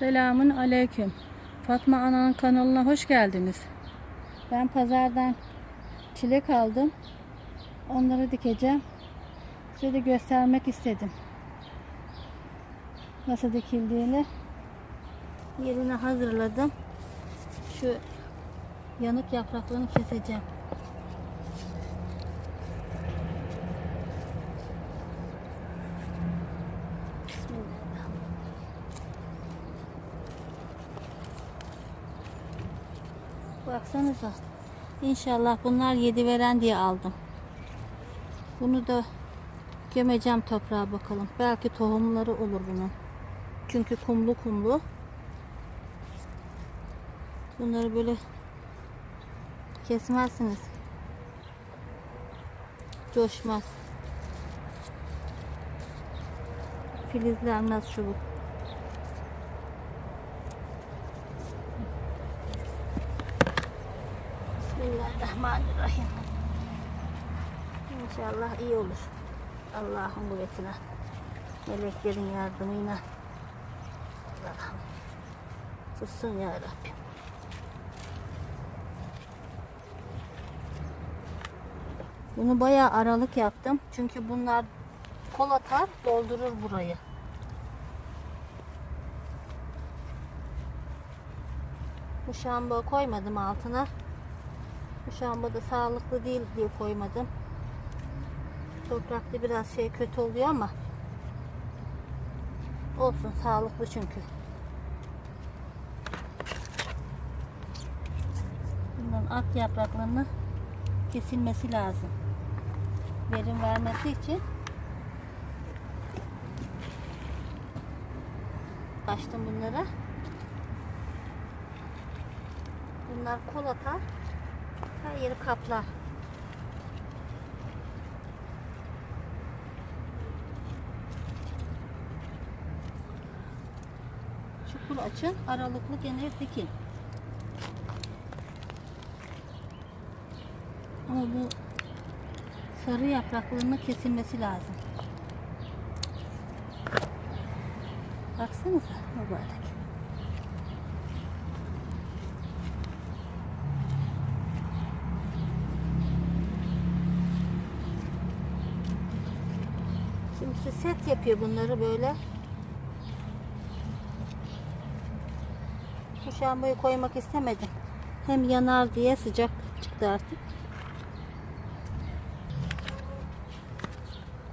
Selamun aleyküm. Fatma Ana'nın kanalına hoş geldiniz. Ben pazardan çilek aldım. Onları dikeceğim. Size de göstermek istedim. Nasıl dikildiğini. Yerini hazırladım. Şu yanık yapraklarını keseceğim. Bismillahirrahmanirrahim. Baksanıza. İnşallah bunlar yedi veren diye aldım. Bunu da gömeceğim toprağa bakalım. Belki tohumları olur bunun. Çünkü kumlu kumlu. Bunları böyle kesmezsiniz. Coşmaz. Filizlenmez çubuk. Bismillahirrahmanirrahim. İnşallah iyi olur. Allah'ın kuvvetine. Meleklerin yardımıyla. Allah'ım. Tutsun ya Rabbim. Bunu bayağı aralık yaptım. Çünkü bunlar kol atar doldurur burayı. Bu şamba koymadım altına. Bu şamba da sağlıklı değil diye koymadım. Toprakta biraz şey kötü oluyor ama olsun sağlıklı çünkü. Bunların ak yapraklarını kesilmesi lazım. Verim vermesi için açtım bunları. Bunlar kol atar. Her yeri kaplar. Çukur açın. Aralıklı gene dikin. Ama bu sarı yapraklarının kesilmesi lazım. Baksanıza mübarek. Şu set yapıyor bunları böyle. Bu şambayı koymak istemedim. Hem yanar diye sıcak çıktı artık.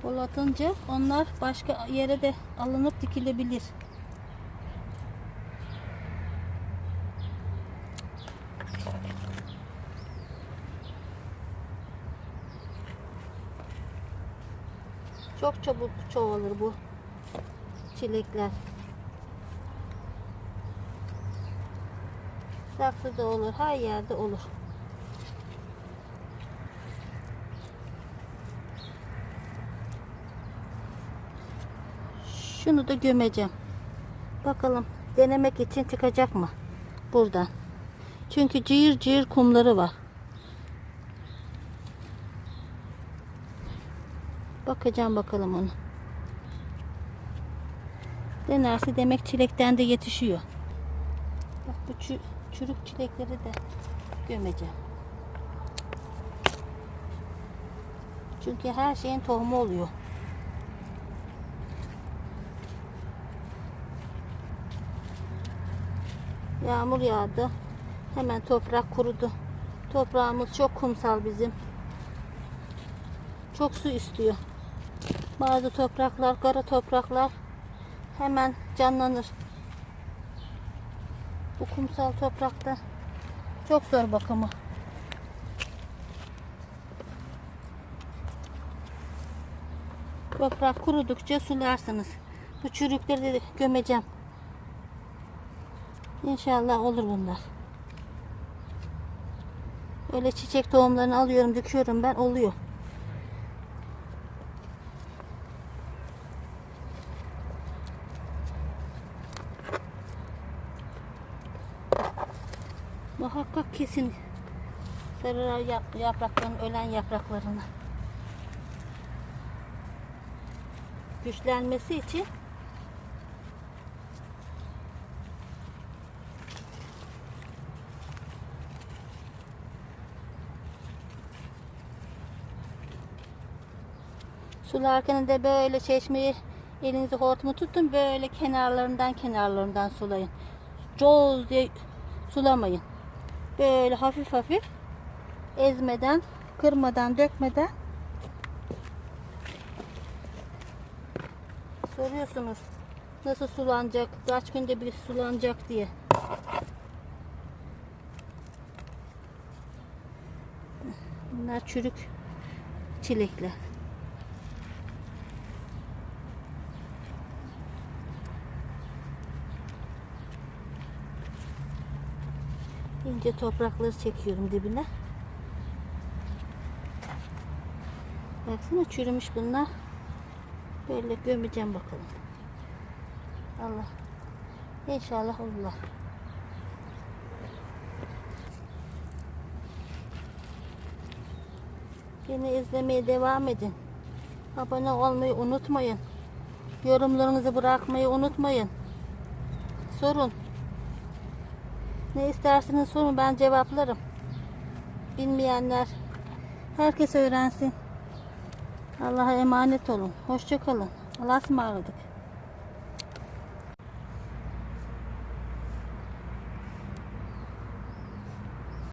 Kol atınca onlar başka yere de alınıp dikilebilir. Çok çabuk çoğalır bu çilekler. Saksıda olur, her yerde olur. Şunu da gömeceğim. Bakalım denemek için çıkacak mı? Buradan. Çünkü cıyır cıyır kumları var. Bakacağım bakalım onu. Denerse demek çilekten de yetişiyor. Bak bu çü- çürük çilekleri de gömeceğim. Çünkü her şeyin tohumu oluyor. Yağmur yağdı. Hemen toprak kurudu. Toprağımız çok kumsal bizim. Çok su istiyor. Bazı topraklar, kara topraklar hemen canlanır. Bu kumsal toprakta çok zor bakımı. Toprak kurudukça sularsınız. Bu çürükleri de gömeceğim. İnşallah olur bunlar. Öyle çiçek tohumlarını alıyorum, dikiyorum ben oluyor. muhakkak kesin sarı yaprakların ölen yapraklarını güçlenmesi için Sularken de böyle çeşmeyi elinizi hortumu tutun böyle kenarlarından kenarlarından sulayın. Coz diye sulamayın. Böyle hafif hafif ezmeden, kırmadan, dökmeden soruyorsunuz nasıl sulanacak, kaç günde bir sulanacak diye. Bunlar çürük çilekler. İnce toprakları çekiyorum dibine. Baksana çürümüş bunlar. Böyle gömeceğim bakalım. Allah. İnşallah Allah. Beni izlemeye devam edin. Abone olmayı unutmayın. Yorumlarınızı bırakmayı unutmayın. Sorun. Ne isterseniz sorun ben cevaplarım. Bilmeyenler herkes öğrensin. Allah'a emanet olun. Hoşça kalın. Allah'a ısmarladık.